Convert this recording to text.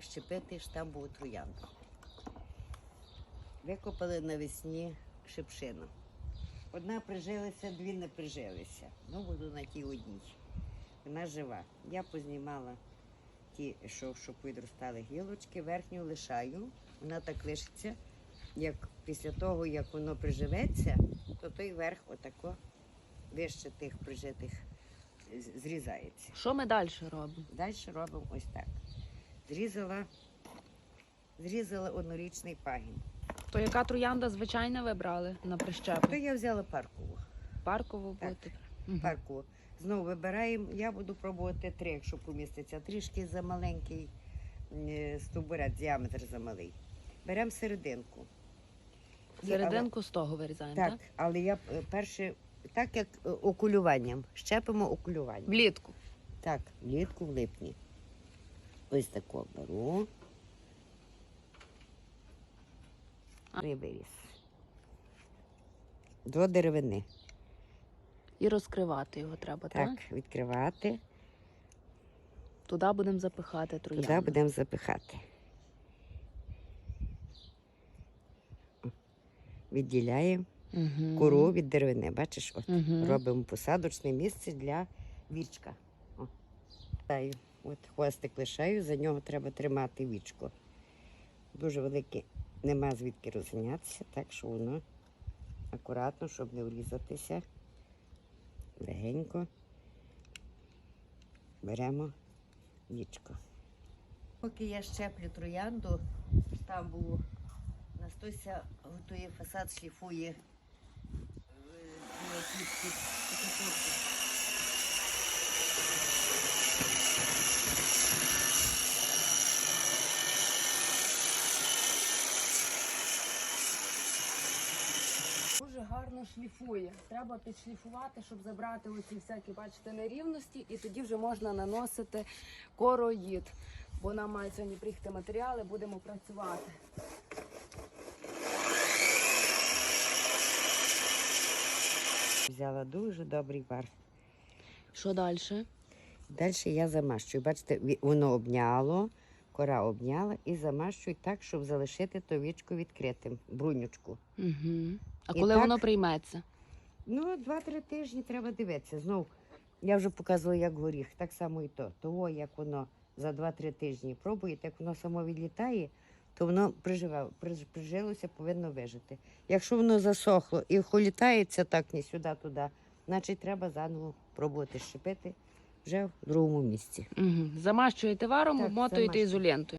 щепити штамбову троянду. Викопали навесні шипшину. Одна прижилася, дві не прижилися. Ну, буду на тій одній. Вона жива. Я познімала ті, що, що підростали гілочки, верхню лишаю. Вона так лишиться. Як після того, як воно приживеться, то той верх отако вище тих прижитих зрізається. Що ми далі робимо? Далі робимо ось так. Зрізала, зрізала однорічний пагін. То яка троянда звичайна ви брали на прищепу? То я взяла паркову. Паркову Так. бути. Мгм. Парку. Знову вибираємо. Я буду пробувати три, якщо поміститься. Трішки за маленький е, стовбурець, діаметр замалий. Беремо серединку. Серединку з того вирізаємо, так? так, але я е, перше, так як е, окулюванням, щепимо окулювання. Влітку. Так, влітку в липні. Ось тако беру. Виріс. До деревини. І розкривати його треба, так? Так, відкривати. Туди будемо запихати троянду. Туди будемо запихати. Відділяємо Угу. кору від деревини. Бачиш, от Угу. робимо посадочне місце для вічка. О. От хвостик лишаю, за нього треба тримати вічко. Дуже велике, нема звідки розганятися, так що воно акуратно, щоб не врізатися. Легенько беремо вічко. Поки я щеплю троянду, там було Настуся готує фасад, шліфує Дуже гарно шліфує. Треба підшліфувати, щоб забрати оці всякі, бачите, нерівності, і тоді вже можна наносити короїд. Бо нам мають сьогодні приїхати матеріали, будемо працювати. Взяла дуже добрий вар. Що далі? Далі я замащую. Бачите, воно обняло, кора обняла і замащую так, щоб залишити то вічко відкритим, брунючку. Угу. А коли так- воно прийметься? Ну, два-три тижні треба дивитися. Знов я вже показувала, як горіх, так само і то. Того, як воно за два-три тижні пробуєте, як воно само відлітає, то воно приживе, прижилося, повинно вижити. Якщо воно засохло і холітається так ні сюди, туди, значить треба заново пробувати щепити вже в другому місці. Угу. Замащуєте варом, обмотуєте замащую. ізолентою.